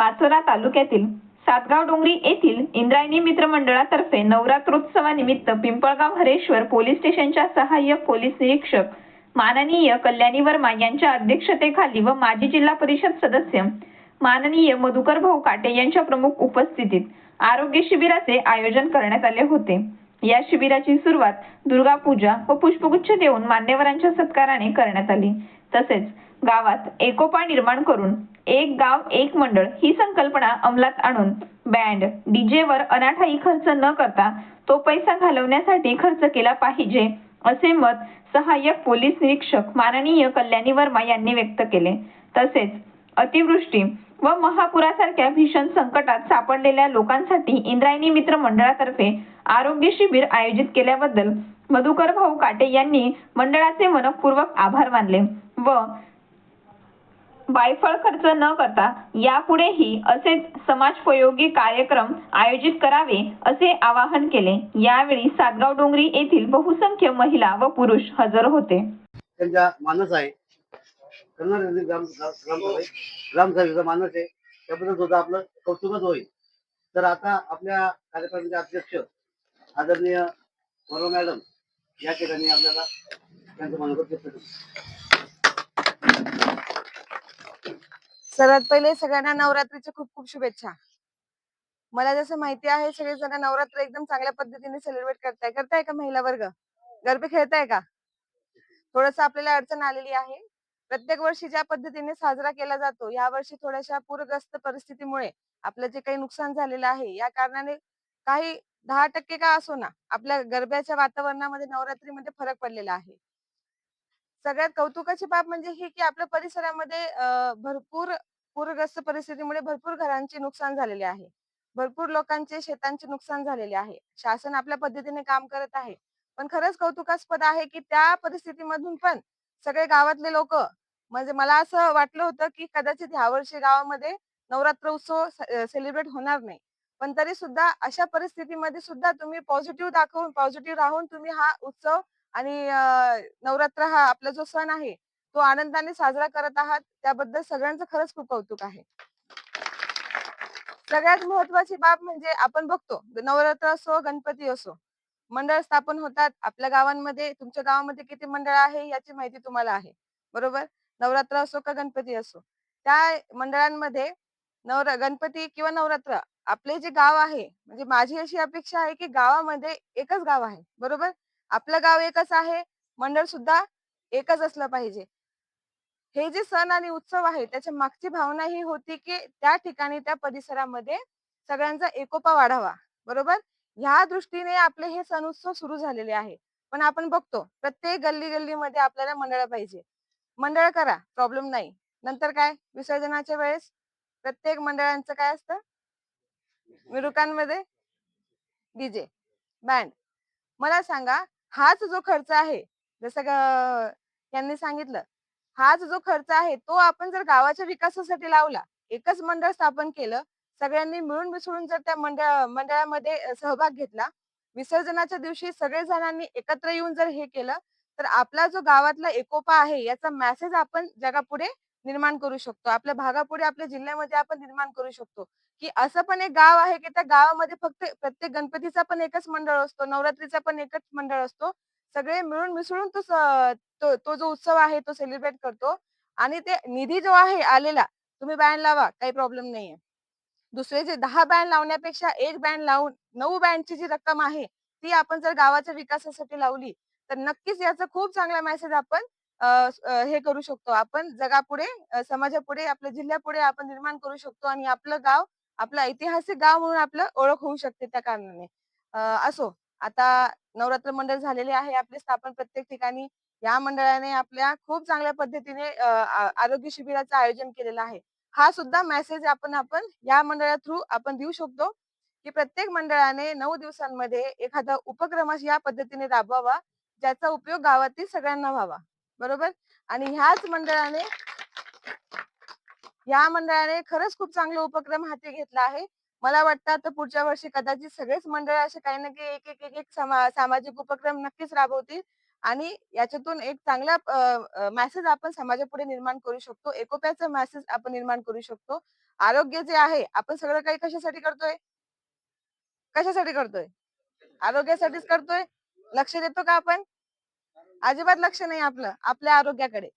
पाचोरा तालुक्यातील सातगाव डोंगरी येथील इंद्रायणी मित्र मंडळातर्फे नवरात्रोत्सवानिमित्त पिंपळगाव हरेश्वर पोलीस स्टेशनच्या सहाय्यक पोलीस निरीक्षक माननीय कल्याणी वर्मा यांच्या अध्यक्षतेखाली व माजी जिल्हा परिषद सदस्य माननीय मधुकर भाऊ काटे यांच्या प्रमुख उपस्थितीत आरोग्य शिबिराचे आयोजन करण्यात आले होते. या शिबिराची सुरुवात दुर्गा पूजा व पुष्पगुच्छ देऊन मान्यवरांच्या सत्काराने करण्यात आली. तसेच गावात एकोपा निर्माण करून एक गाव एक मंडळ ही संकल्पना अंमलात आणून बँड डीजे वर अनाठाई खर्च न करता तो पैसा घालवण्यासाठी खर्च केला पाहिजे असे मत सहाय्यक पोलीस निरीक्षक माननीय कल्याणी वर्मा यांनी व्यक्त केले. तसेच अतिवृष्टी व महापुरासारख्या भीषण संकटात सापडलेल्या लोकांसाठी इंद्रायणी मित्र मंडळातर्फे आरोग्य शिबिर आयोजित केल्याबद्दल मधुकर भाऊ काटे यांनी मंडळाचे मनपूर्वक आभार मानले व वायफळ खर्च न करता यापुढेही असेच समाजोपयोगी कार्यक्रम आयोजित करावे असे आवाहन केले. यावेळी सातगाव डोंगरी येथील बहुसंख्य महिला व पुरुष हजर होते. त्यांच्या मानस आहे. करणार ग्रामसभेचा मानस आहे. त्याबद्दल सुद्धा आपलं कौतुकच होईल. तर आता आपल्या कार्यक्रमाचे अध्यक्ष आदरणीय मॅडम या ठिकाणी आपल्याला त्यांचं मनोगत व्यक्त करतो सर्वात पहिले सगळ्यांना नवरात्रीच्या खूप खूप शुभेच्छा. मला जसं माहिती आहे सगळेजण नवरात्र एकदम चांगल्या पद्धतीने सेलिब्रेट करताय. करताय का महिला वर्ग? गरबे खेळताय का? थोडस आपल्याला अडचण आलेली आहे. प्रत्येक वर्षी ज्या पद्धतीने साजरा केला जातो या वर्षी थोड्याशा पूरग्रस्त परिस्थितीमुळे आपलं जे काही नुकसान झालेलं आहे या कारणाने काही दहा टक्के का असो ना आपल्या गरब्याच्या वातावरणामध्ये नवरात्रीमध्ये फरक पडलेला आहे. सगळ्यात कौतुकाची बाब म्हणजे ही की आपल्या परिसरामध्ये भरपूर पूरग्रस्त परिस्थितीमुळे भरपूर घरांचे नुकसान झालेले आहे. भरपूर लोकांचे शेतांचे नुकसान झालेले आहे. शासन आपल्या पद्धतीने काम करत आहे. पण खरंच कौतुकास्पद आहे की त्या परिस्थितीमधून पण सगळे गावातले लोक म्हणजे मला असं वाटलं होतं की कदाचित ह्या वर्षी गावामध्ये नवरात्र उत्सव सेलिब्रेट होणार नाही. पण तरी सुद्धा अशा परिस्थितीमध्ये सुद्धा तुम्ही पॉझिटिव्ह दाखवून पॉझिटिव्ह राहून तुम्ही हा उत्सव आणि नवरात्र हा आपला जो सण आहे तो आनंदाने साजरा करत आहात त्याबद्दल सगळ्यांचं खरंच खूप कौतुक आहे. सगळ्यात महत्वाची बाब म्हणजे आपण बघतो नवरात्र असो गणपती असो मंडळ स्थापन होतात. आपल्या गावांमध्ये तुमच्या गावामध्ये किती मंडळ आहे याची माहिती तुम्हाला आहे. बरोबर? नवरात्र असो का गणपती असो त्या मंडळांमध्ये नवर गणपती किंवा नवरात्र आपले जे गाव आहे म्हणजे माझी अशी अपेक्षा आहे की गावामध्ये एकच गाव आहे. बरोबर? आपलं गाव एकच आहे मंडळ सुद्धा एकच असलं पाहिजे. हे जे सण आणि उत्सव आहे त्याच्या मागची भावना ही होती की त्या ठिकाणी त्या परिसरामध्ये सगळ्यांचा एकोपा वाढावा बरोबर? ह्या दृष्टीने आपले हे सण उत्सव सुरू झालेले आहे. पण आपण बघतो प्रत्येक गल्ली गल्लीमध्ये आपल्याला मंडळ पाहिजे. मंडळ करा प्रॉब्लेम नाही. नंतर काय? विसर्जनाच्या वेळेस प्रत्येक मंडळांचं काय असतं? मिरुकांमध्ये डीजे बँड. मला सांगा हाच जो खर्च आहे जसं यांनी सांगितलं हाच जो खर्च आहे तो आपण जर गावाच्या विकासासाठी लावला एकच मंडळ स्थापन केलं सगळ्यांनी मिळून मिसळून जर त्या मंडळ मंडळामध्ये सहभाग घेतला विसर्जनाच्या दिवशी सगळे जणांनी एकत्र येऊन जर हे केलं तर आपला जो गावातला एकोपा आहे याचा मेसेज आपण जगापुढे निर्माण करू शकतो. आपल्या भागापुढे आपल्या जिल्ह्यामध्ये आपण निर्माण करू शकतो. की असं पण एक गाव आहे की त्या गावामध्ये फक्त प्रत्येक गणपतीचा पण एकच मंडळ असतो नवरात्रीचा पण एकच मंडळ असतो. सगळे मिळून मिसळून तो तो तो जो उत्सव आहे तो सेलिब्रेट करतो आणि ते निधी जो आहे आलेला तुम्ही बँड लावा काही प्रॉब्लेम नाहीये. दुसरे जे दहा बँड लावण्यापेक्षा एक बँड लावून नऊ बँडची जी रक्कम आहे ती आपण जर गावाच्या विकासासाठी लावली तर नक्कीच याचा खूप चांगला मेसेज आपण हे करू शकतो. आपण जगापुढे समाजापुढे आपल्या जिल्ह्यापुढे आपण निर्माण करू शकतो आणि आपलं गाव आपलं ऐतिहासिक गाव म्हणून आपलं ओळख होऊ शकते त्या कारणाने. असो आता नवरात्र मंडळ झालेले आहे आपले स्थापन प्रत्येक ठिकाणी या मंडळाने आपल्या खूप चांगल्या पद्धतीने आरोग्य शिबिराचं आयोजन केलेलं आहे. हा सुद्धा मेसेज आपण आपण या मंडळा थ्रू आपण देऊ शकतो की प्रत्येक मंडळाने नऊ दिवसांमध्ये एखादा उपक्रम या पद्धतीने राबवावा ज्याचा उपयोग गावातील सगळ्यांना व्हावा. बरोबर? आणि ह्याच मंडळाने या मंडळाने खरंच खूप चांगला उपक्रम हाती घेतला आहे. मला वाटतं आता पुढच्या वर्षी कदाचित सगळेच मंडळ असे काही ना काही एक एक एक एक सामाजिक उपक्रम नक्कीच राबवतील. आणि याच्यातून एक चांगला मेसेज आपण समाजापुढे निर्माण करू शकतो. एकोप्याचा मेसेज आपण निर्माण करू शकतो. आरोग्य जे आहे आपण सगळं काही कशासाठी करतोय? कशासाठी करतोय? आरोग्यासाठीच करतोय? लक्ष देतो का आपण? अजिबात लक्ष नाही आपलं आपल्या आरोग्याकडे.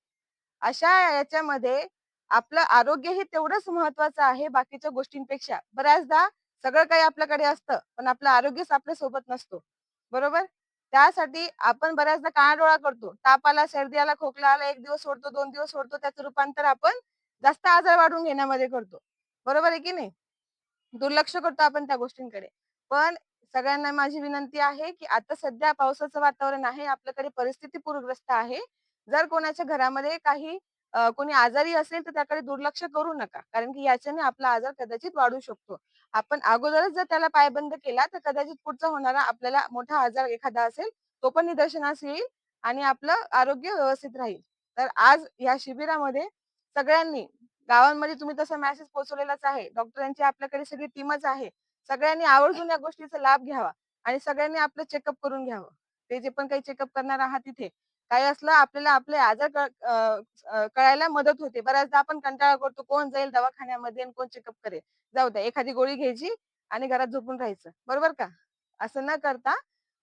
अशा याच्यामध्ये आपलं आरोग्य हे तेवढंच महत्वाचं आहे बाकीच्या गोष्टींपेक्षा. बऱ्याचदा सगळं काही आपल्याकडे असतं पण आपलं आरोग्यच आपल्यासोबत नसतो. बरोबर? त्यासाठी आपण बऱ्याचदा कानाडोळा करतो. ताप आला सर्दी आला खोकला आला एक दिवस सोडतो दोन दिवस सोडतो त्याचं रूपांतर आपण जास्त आजार वाढून घेण्यामध्ये करतो. बरोबर आहे की नाही? दुर्लक्ष करतो आपण त्या गोष्टींकडे. पण सगळ्यांना माझी विनंती आहे की आता सध्या पावसाचं वातावरण आहे आपल्याकडे परिस्थिती पूरग्रस्त आहे. जर कोणाच्या घरामध्ये काही कोणी आजारी असेल तर त्याकडे दुर्लक्ष करू नका. कारण की याच्याने आपला आजार कदाचित वाढू शकतो. आपण अगोदरच जर त्याला पायबंद केला तर कदाचित पुढचा होणारा आपल्याला मोठा आजार एखादा असेल तो पण निदर्शनास येईल आणि आपलं आरोग्य व्यवस्थित राहील. तर आज या शिबिरामध्ये सगळ्यांनी गावांमध्ये तुम्ही तसा मेसेज पोहोचवलेलाच आहे. डॉक्टरांची आपल्याकडे सगळी टीमच आहे. सगळ्यांनी आवर्जून या गोष्टीचा लाभ घ्यावा आणि सगळ्यांनी आपलं चेकअप करून घ्यावं. ते जे पण काही चेकअप करणार आहात तिथे. काही असलं आपल्याला आपले आजार कळायला मदत होते. बऱ्याचदा आपण कंटाळा करतो कोण जाईल दवाखान्यामध्ये आणि कोण चेकअप करेल. जाऊ द्या एखादी गोळी घ्यायची आणि घरात झोपून राहायचं. बरोबर का? असं न करता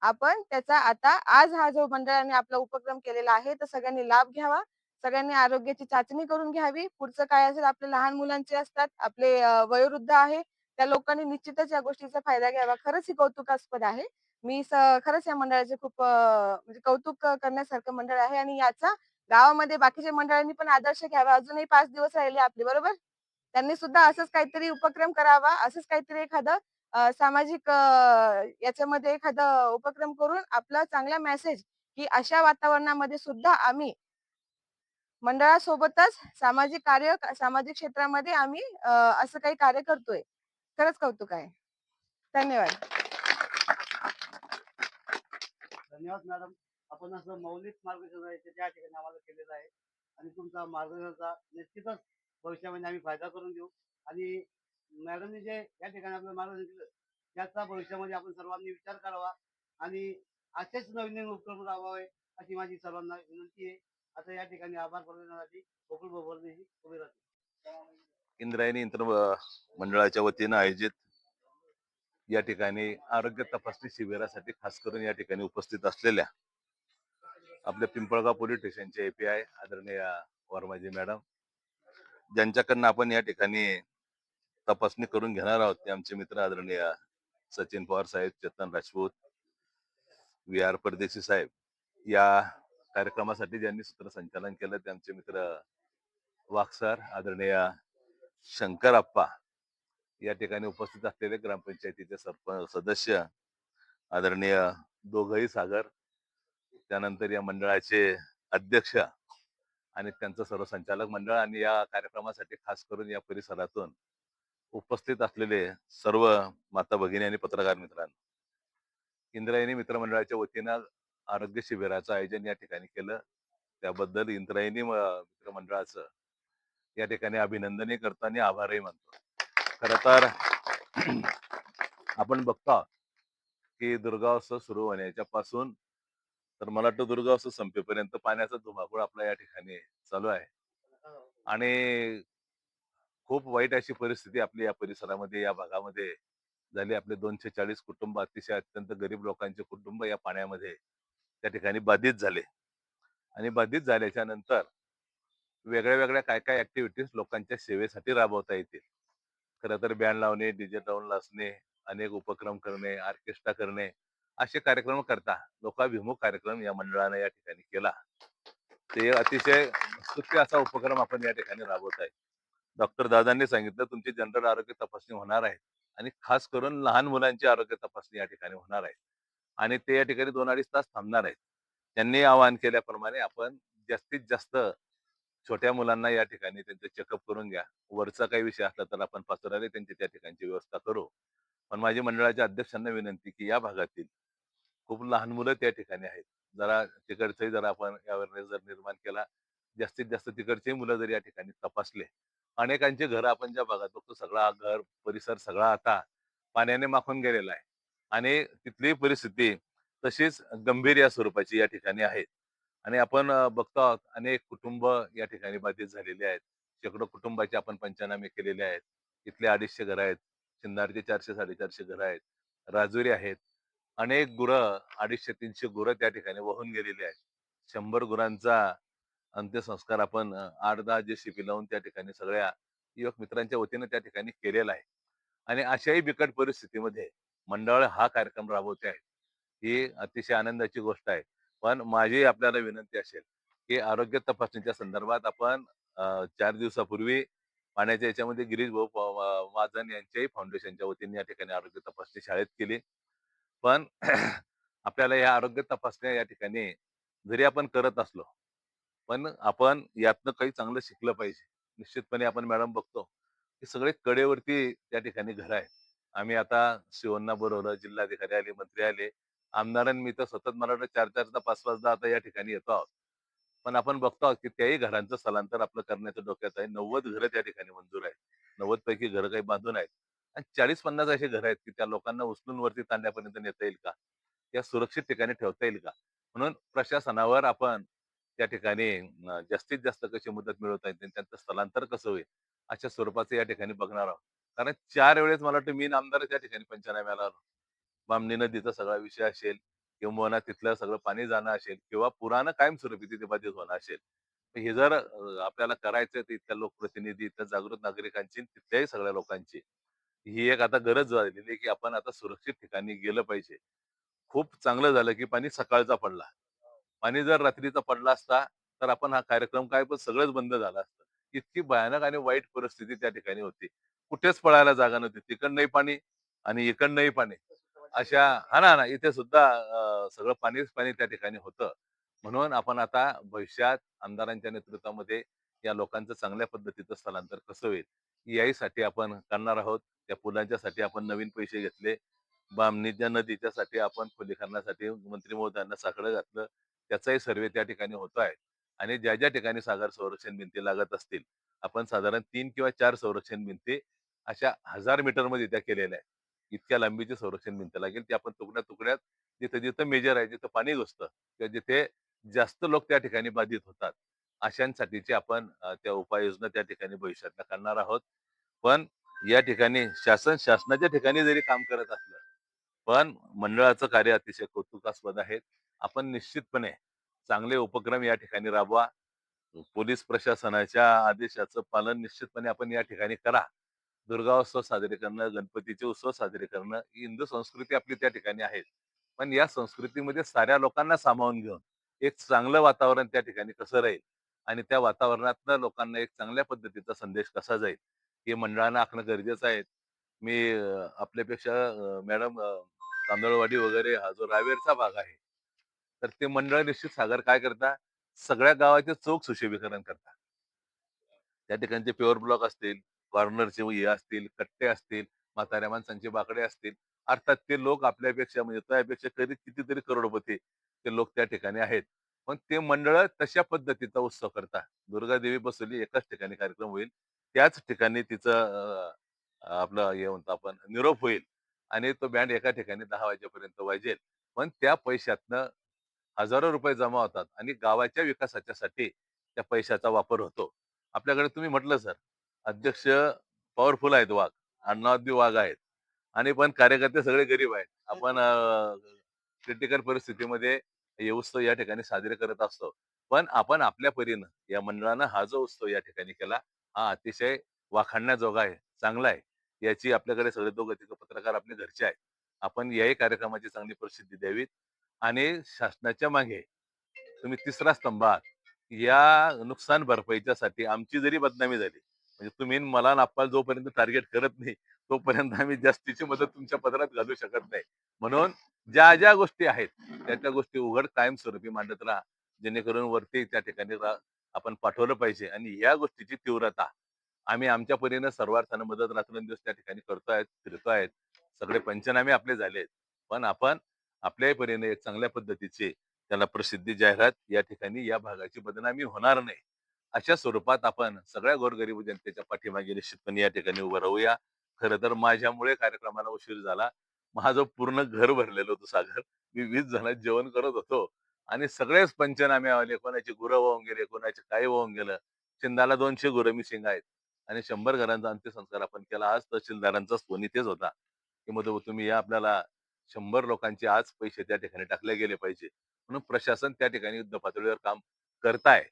आपण त्याचा आता आज हा जो मंडळाने आपला उपक्रम केलेला आहे तर सगळ्यांनी लाभ घ्यावा. सगळ्यांनी आरोग्याची चाचणी करून घ्यावी. पुढचं काय असेल आपले लहान मुलांचे असतात आपले वयोवृद्ध आहे त्या लोकांनी निश्चितच या गोष्टीचा फायदा घ्यावा. खरंच ही कौतुकास्पद आहे. मी खरंच या मंडळाचे खूप म्हणजे कौतुक करण्यासारखं मंडळ आहे आणि याचा गावामध्ये बाकीच्या मंडळांनी पण आदर्श घ्यावा. अजूनही पाच दिवस राहिले आपले बरोबर? त्यांनी सुद्धा असंच काहीतरी उपक्रम करावा असंच काहीतरी एखादं सामाजिक याच्यामध्ये एखादं उपक्रम करून आपला चांगला मेसेज की अशा वातावरणामध्ये सुद्धा आम्ही मंडळासोबतच सामाजिक कार्य सामाजिक क्षेत्रामध्ये आम्ही असं काही कार्य करतोय. खरंच कौतुक आहे. धन्यवाद. धन्यवाद मॅडम. आपण असं मौलिक मार्गदर्शन आहे ते त्या ठिकाणी आम्हाला केलेलं आहे. आणि तुमचा मार्गदर्शनाचा निश्चितच भविष्यामध्ये आम्ही फायदा करून घेऊ आणि मॅडमने जे या ठिकाणी आपलं मार्गदर्शन केलं त्याचा भविष्यामध्ये आपण सर्वांनी विचार करावा. आणि असेच नवीन नवीन उपक्रम राबवावे अशी माझी सर्वांना विनंती आहे. आता या ठिकाणी आभार प्रदर्शनासाठी गोकुळ बोबरने उभे राहते. इंद्रायणी यंत्र मंडळाच्या वतीनं आयोजित या ठिकाणी आरोग्य तपासणी शिबिरासाठी खास करून या ठिकाणी उपस्थित असलेल्या आपल्या पिंपळगाव पोलीस स्टेशनचे एपीआय आदरणीय वर्माजी मॅडम ज्यांच्याकडनं आपण या ठिकाणी तपासणी करून घेणार आहोत ते आमचे मित्र आदरणीय सचिन पवार साहेब चेतन राजपूत व्ही आर परदेशी साहेब या कार्यक्रमासाठी ज्यांनी सूत्रसंचालन केलं ते आमचे मित्र वाक्सर आदरणीय शंकर अप्पा या ठिकाणी उपस्थित असलेले ग्रामपंचायतीचे सरपंच सदस्य आदरणीय दोघही सागर त्यानंतर या मंडळाचे अध्यक्ष आणि त्यांचं सर्व संचालक मंडळ आणि या कार्यक्रमासाठी खास करून या परिसरातून उपस्थित असलेले सर्व माता भगिनी आणि पत्रकार मित्रांनो. इंद्रायणी मित्रमंडळाच्या वतीनं आरोग्य शिबिराचं आयोजन या ठिकाणी केलं. त्याबद्दल इंद्रायणी मित्रमंडळाचं या ठिकाणी अभिनंदनही करतो आणि आभारही मानतो. खर तर आपण बघतो की दुर्गावस्था सुरू होण्याच्या पासून तर मला वाटतं दुर्गावस्था संपेपर्यंत पाण्याचा धुमाकूळ आपला या ठिकाणी चालू आहे. आणि खूप वाईट अशी परिस्थिती आपली या परिसरामध्ये या भागामध्ये झाली. आपले दोनशे चाळीस कुटुंब अतिशय अत्यंत गरीब लोकांचे कुटुंब या पाण्यामध्ये त्या ठिकाणी बाधित झाले. आणि बाधित झाल्याच्यानंतर वेगळ्या वेगळ्या काय काय ऍक्टिव्हिटीज लोकांच्या सेवेसाठी राबवता येतील? खरं तर बँड लावणे डीजे लावून असणे अनेक उपक्रम करणे ऑर्केस्ट्रा करणे असे कार्यक्रम करता. लोकाभिमुख कार्यक्रम या मंडळानं या ठिकाणी केला. ते अतिशय स्तुत्य असा उपक्रम आपण या ठिकाणी राबवत आहे. डॉक्टर दादांनी सांगितलं तुमची जनरल आरोग्य तपासणी होणार आहे आणि खास करून लहान मुलांची आरोग्य तपासणी या ठिकाणी होणार आहे आणि ते या ठिकाणी दोन अडीच तास थांबणार आहेत. त्यांनी आवाहन केल्याप्रमाणे आपण जास्तीत जास्त छोट्या मुलांना या ठिकाणी त्यांचं चेकअप करून घ्या. वरचा काही विषय असला तर आपण पाचोऱ्याने त्यांची त्या ठिकाणची व्यवस्था करू. पण माझ्या मंडळाच्या अध्यक्षांना विनंती की या भागातील खूप लहान मुलं त्या ठिकाणी आहेत. जरा तिकडचंही जर आपण अवेअरनेस जर निर्माण केला जास्तीत जास्त तिकडचे मुलं जर या ठिकाणी तपासले. अनेकांचे घर आपण ज्या भागात बघतो सगळा घर परिसर सगळा आता पाण्याने माखून गेलेला आहे. आणि तिथली परिस्थिती तशीच गंभीर या स्वरूपाची या ठिकाणी आहेत आणि आपण अ, बघतो आहोत अनेक कुटुंब या ठिकाणी बाधित झालेले आहेत. शेकडो कुटुंबाचे आपण पंचनामे केलेले आहेत. इथले अडीचशे घर आहेत शिंदारचे चारशे साडेचारशे घर आहेत राजुरी आहेत. अनेक गुरं अडीचशे तीनशे गुरं त्या ठिकाणी वाहून गेलेली आहेत. शंभर गुरांचा अंत्यसंस्कार आपण अ, आठ दहा जे शिपी लावून त्या ठिकाणी सगळ्या युवक मित्रांच्या वतीनं त्या ठिकाणी केलेला आहे. आणि अशाही बिकट परिस्थितीमध्ये मंडळ हा कार्यक्रम राबवते आहे. ही अतिशय आनंदाची गोष्ट आहे. पण माझी आपल्याला विनंती असेल की आरोग्य तपासणीच्या संदर्भात आपण चार दिवसापूर्वी पाण्याच्या याच्यामध्ये गिरीश भाऊ महाजन यांच्याही फाउंडेशनच्या वतीने या ठिकाणी आरोग्य तपासणी शाळेत केली. पण आपल्याला या आरोग्य तपासण्या या ठिकाणी जरी आपण करत असलो पण आपण यातनं काही चांगलं शिकलं पाहिजे. निश्चितपणे आपण मॅडम बघतो की सगळे कडेवरती त्या ठिकाणी घर आहे आम्ही आता शिवांना बरोबर जिल्हाधिकारी आले मंत्री आले आमदारांनी मी तर सतत मला वाटतं चार चारदा पाच पाचदा आता या ठिकाणी येतो आहोत. पण आपण बघतो आहोत की त्याही घरांचं स्थलांतर आपलं करण्याचं डोक्यात आहे. नव्वद घरं त्या ठिकाणी मंजूर आहेत. नव्वद पैकी घरं काही बांधून आहेत. आणि चाळीस पन्नास असे घर आहेत की त्या लोकांना उचलून वरती तांड्यापर्यंत नेता येईल का? या सुरक्षित ठिकाणी ठेवता येईल का? म्हणून प्रशासनावर आपण त्या ठिकाणी जास्तीत जास्त कशी मदत मिळवता येईल आणि त्यांचं स्थलांतर कसं होईल अशा स्वरूपाचं या ठिकाणी बघणार आहोत. कारण चार वेळेस मला वाटतं मी आमदार त्या ठिकाणी पंचनाम्याला आलो. बामणी नदीचा सगळा विषय असेल किंवा तिथलं सगळं पाणी जाणं असेल किंवा पुरानं कायमस्वरूपी तिथे बाधित होणं असेल. हे जर आपल्याला करायचं तर इथल्या लोकप्रतिनिधी इथल्या जागृत नागरिकांची तिथल्याही सगळ्या लोकांची ही एक आता गरज झालेली आहे की आपण आता सुरक्षित ठिकाणी गेलं पाहिजे. खूप चांगलं झालं की पाणी सकाळचा पडला. पाणी जर रात्रीचा पडला असता तर आपण हा कार्यक्रम काय पण सगळंच बंद झाला असतं. इतकी भयानक आणि वाईट परिस्थिती त्या ठिकाणी होती. कुठेच पळायला जागा नव्हती. तिकडनंही पाणी आणि इकडनंही पाणी. अशा हा ना ना इथे सुद्धा अं, सगळं पाणीच पाणी त्या ठिकाणी होतं. म्हणून आपण आता भविष्यात आमदारांच्या नेतृत्वामध्ये या लोकांचं चांगल्या पद्धतीचं स्थलांतर कसं होईल याहीसाठी आपण करणार आहोत. त्या पुलांच्यासाठी आपण नवीन पैसे घेतले. बामणीच्या नदीच्या साठी आपण खोलीकरणासाठी मंत्री महोदयांना साकडं घातलं. त्याचाही सर्वे त्या ठिकाणी होत आहे. आणि ज्या ज्या ठिकाणी सागर संरक्षण भिंती लागत असतील आपण साधारण तीन किंवा चार संरक्षण भिंती अशा हजार मीटरमध्ये त्या केलेल्या आहेत. इतक्या लांबीचे संरक्षण भिंत लागेल ती आपण तुकड्या तुकड्यात जिथं जिथं मेजर आहे जिथं पाणी घुसतं किंवा जिथे जास्त लोक त्या ठिकाणी बाधित होतात अशांसाठीची आपण त्या उपाययोजना त्या ठिकाणी भविष्यातला करणार आहोत. पण या ठिकाणी शासन शासनाच्या ठिकाणी जरी काम करत असलं पण मंडळाचं कार्य अतिशय कौतुकास्पद आहे. आपण निश्चितपणे चांगले उपक्रम या ठिकाणी राबवा. पोलीस प्रशासनाच्या आदेशाचं पालन निश्चितपणे आपण या ठिकाणी करा. दुर्गा उत्सव साजरे करणं गणपतीचे उत्सव साजरे करणं ही हिंदू संस्कृती आपली त्या ठिकाणी आहे. पण या संस्कृतीमध्ये साऱ्या लोकांना सामावून घेऊन एक चांगलं वातावरण त्या ठिकाणी कसं राहील आणि त्या वातावरणातनं लोकांना एक चांगल्या पद्धतीचा संदेश कसा जाईल हे मंडळानं आखणं गरजेचं आहे. मी आपल्यापेक्षा मॅडम तांदळवाडी वगैरे हा जो रावेरचा भाग आहे तर ते मंडळ निश्चित सागर काय करता? सगळ्या गावाचे चौक सुशोभीकरण करता. त्या ठिकाणचे प्युअर ब्लॉक असतील कॉर्नरचे हे असतील कट्टे असतील म्हाताऱ्या माणसांचे बाकडे असतील. अर्थात ते लोक आपल्यापेक्षा म्हणजे त्यापेक्षा कधी कितीतरी करोडपती ते लोक त्या ठिकाणी आहेत. पण ते मंडळ तशा पद्धतीचा उत्सव करतात. दुर्गा देवी बसवली एकाच ठिकाणी कार्यक्रम होईल. त्याच ठिकाणी तिचं आपलं हे म्हणतो आपण निरोप होईल. आणि तो बँड एका ठिकाणी दहा वाजेपर्यंत वाजेल. पण त्या पैशातनं हजारो रुपये जमा होतात आणि गावाच्या विकासाच्या साठी त्या पैशाचा वापर होतो. आपल्याकडे तुम्ही म्हटलं सर. अध्यक्ष पॉवरफुल आहेत वाघ अण्णावदी वाघ आहेत. आणि पण कार्यकर्ते सगळे गरीब आहेत. आपण क्रिटिकल परिस्थितीमध्ये हे उत्सव या ठिकाणी साजरे करत असतो. पण आपण आपल्या परीनं या मंडळानं हा जो उत्सव या ठिकाणी केला हा अतिशय वाखाणण्याजोगा आहे चांगला आहे. याची आपल्याकडे सगळे दोघं तिघं पत्रकार आपले घरचे आहेत. आपण याही कार्यक्रमाची चांगली प्रसिद्धी द्यावीत. आणि शासनाच्या मागे तुम्ही तिसरा स्तंभ आहात. या नुकसान भरपाईच्या साठी आमची जरी बदनामी झाली म्हणजे तुम्ही मला नापाल जोपर्यंत टार्गेट करत नाही तोपर्यंत आम्ही जास्तीची मदत तुमच्या पदरात घालू शकत नाही. म्हणून ज्या ज्या गोष्टी आहेत त्या त्या गोष्टी उघड कायमस्वरूपी मांडत राहा. जेणेकरून वरती त्या ठिकाणी आपण पाठवलं पाहिजे आणि या गोष्टीची तीव्रता आम्ही आमच्या परीनं सर्वार्थानं मदत रात्रंदिवस त्या ठिकाणी करतोय फिरतो आहेत सगळे पंचनामे आपले झाले पण आपण आपल्याही परीने चांगल्या पद्धतीचे त्याला प्रसिद्धी जाहिरात या ठिकाणी या भागाची बदनामी होणार नाही. अशा स्वरूपात आपण सगळ्या गोरगरीब जनतेच्या पाठीमागे निश्चितपणे या ठिकाणी उभं राहूया. खरं तर माझ्यामुळे कार्यक्रमाला उशीर झाला. माझं पूर्ण घर भरलेलं होतं सागर. मी वीस जणात जेवण करत होतो. आणि सगळेच पंचनामे आले. कोणाची गुरं वाहून गेले कोणाचे काय वाहून गेलं. शिंदाला दोनशे गुरं मी शिंग आहेत आणि शंभर घरांचा अंत्यसंस्कार आपण केला. आज तहसीलदारांचा सोनी इथेच होता. की मग तुम्ही या आपल्याला शंभर लोकांचे आज पैसे त्या ठिकाणी टाकले गेले पाहिजे. म्हणून प्रशासन त्या ठिकाणी युद्ध पातळीवर काम करताय.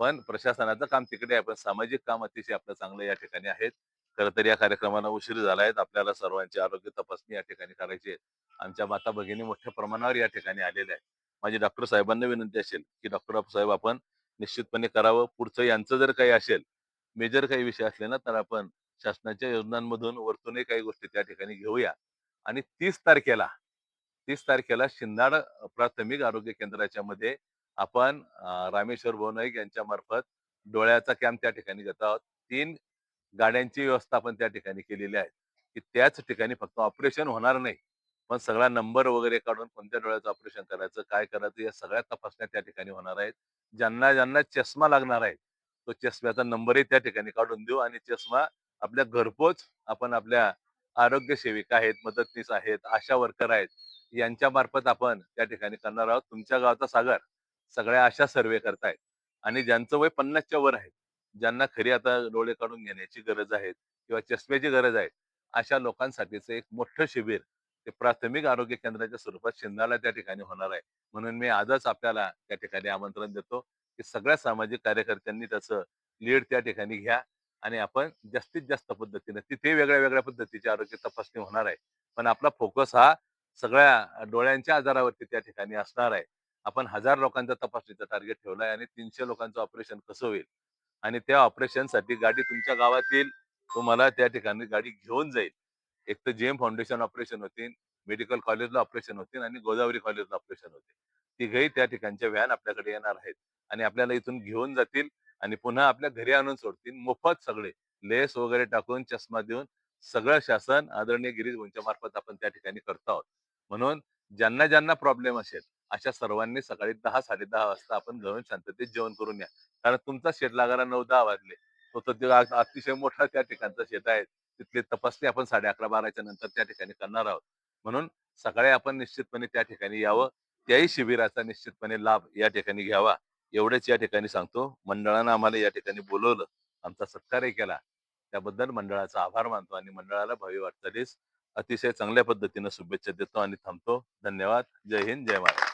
पण प्रशासनाचं काम तिकडे आहे. पण सामाजिक काम अतिशय आपलं चांगलं या ठिकाणी आहेत. खरं तर या कार्यक्रमाला उशीर झाला आहे. आपल्याला सर्वांची आरोग्य तपासणी या ठिकाणी करायची आहे. आमच्या माता भगिनी मोठ्या प्रमाणावर या ठिकाणी आलेल्या आहेत. माझी डॉक्टर साहेबांना विनंती असेल की डॉक्टर साहेब आपण निश्चितपणे करावं. पुढचं यांचं जर काही असेल मेजर काही विषय असले ना तर आपण शासनाच्या योजनांमधून वरतूनही काही गोष्टी त्या ठिकाणी घेऊया. आणि तीस तारखेला तीस तारखेला शिंदाड प्राथमिक आरोग्य केंद्राच्या मध्ये आपण रामेश्वर भोनाईक यांच्या मार्फत डोळ्याचा कॅम्प त्या ठिकाणी घेत आहोत. तीन गाड्यांची व्यवस्था आपण त्या ठिकाणी केलेली आहे की त्याच ठिकाणी फक्त ऑपरेशन होणार नाही. पण सगळा नंबर वगैरे काढून कोणत्या डोळ्याचं ऑपरेशन करायचं काय करायचं या सगळ्या तपासण्या त्या ठिकाणी होणार आहेत. ज्यांना ज्यांना चष्मा लागणार आहे तो चष्म्याचा नंबरही त्या ठिकाणी काढून देऊ आणि चष्मा आपल्या घरपोच आपण आपल्या आरोग्य सेविका आहेत मदतनीस आहेत आशा वर्कर आहेत यांच्या मार्फत आपण त्या ठिकाणी करणार आहोत. तुमच्या गावाचा सागर. सगळ्या अशा सर्वे करतायत आणि ज्यांचं वय पन्नासच्या वर आहे ज्यांना खरी आता डोळे काढून घेण्याची गरज आहे किंवा चष्म्याची गरज आहे अशा लोकांसाठीचं एक मोठं शिबिर ते प्राथमिक आरोग्य केंद्राच्या स्वरूपात शिंदाला त्या ठिकाणी होणार आहे. म्हणून मी आजच आपल्याला त्या ठिकाणी आमंत्रण देतो की सगळ्या सामाजिक कार्यकर्त्यांनी त्याचं लीड त्या ठिकाणी घ्या आणि आपण जास्तीत जास्त पद्धतीने तिथे वेगळ्या वेगळ्या पद्धतीची आरोग्य तपासणी होणार आहे. पण आपला फोकस हा सगळ्या डोळ्यांच्या आजारावरती त्या ठिकाणी असणार आहे. आपण हजार लोकांचा तपासणीचा टार्गेट ठेवलाय आणि तीनशे लोकांचं ऑपरेशन कसं होईल? आणि त्या ऑपरेशनसाठी गाडी तुमच्या गावातील तुम्हाला त्या ठिकाणी गाडी घेऊन जाईल. एक तर जेम फाउंडेशन ऑपरेशन होतील मेडिकल कॉलेजला ऑपरेशन होतील आणि गोदावरी कॉलेजला ऑपरेशन होतील. तिघही त्या ठिकाणच्या व्हॅन आपल्याकडे येणार आहेत आणि आपल्याला इथून घेऊन जातील आणि पुन्हा आपल्या घरी आणून सोडतील. मोफत सगळे. लेस वगैरे टाकून चष्मा देऊन सगळं शासन आदरणीय गिरीश मार्फत आपण त्या ठिकाणी करतो आहोत. म्हणून ज्यांना ज्यांना प्रॉब्लेम असेल अशा सर्वांनी सकाळी दहा साडे दहा वाजता आपण घरून शांततेत जेवण करून या. कारण तुमचा शेत लागायला नऊ दहा वाजले. तो तर अतिशय मोठा त्या ठिकाणचा शेत आहे. तिथली तपासणी आपण साडे अकरा बाराच्या नंतर त्या ठिकाणी करणार आहोत. म्हणून सकाळी आपण निश्चितपणे त्या ठिकाणी यावं. त्याही शिबिराचा निश्चितपणे लाभ या ठिकाणी घ्यावा. एवढेच या ठिकाणी सांगतो. मंडळानं आम्हाला या ठिकाणी बोलवलं. आमचा सत्कारही केला. त्याबद्दल मंडळाचा आभार मानतो आणि मंडळाला भावी वाटचालीस अतिशय चांगल्या पद्धतीनं शुभेच्छा देतो आणि थांबतो. धन्यवाद. जय हिंद. जय महाराज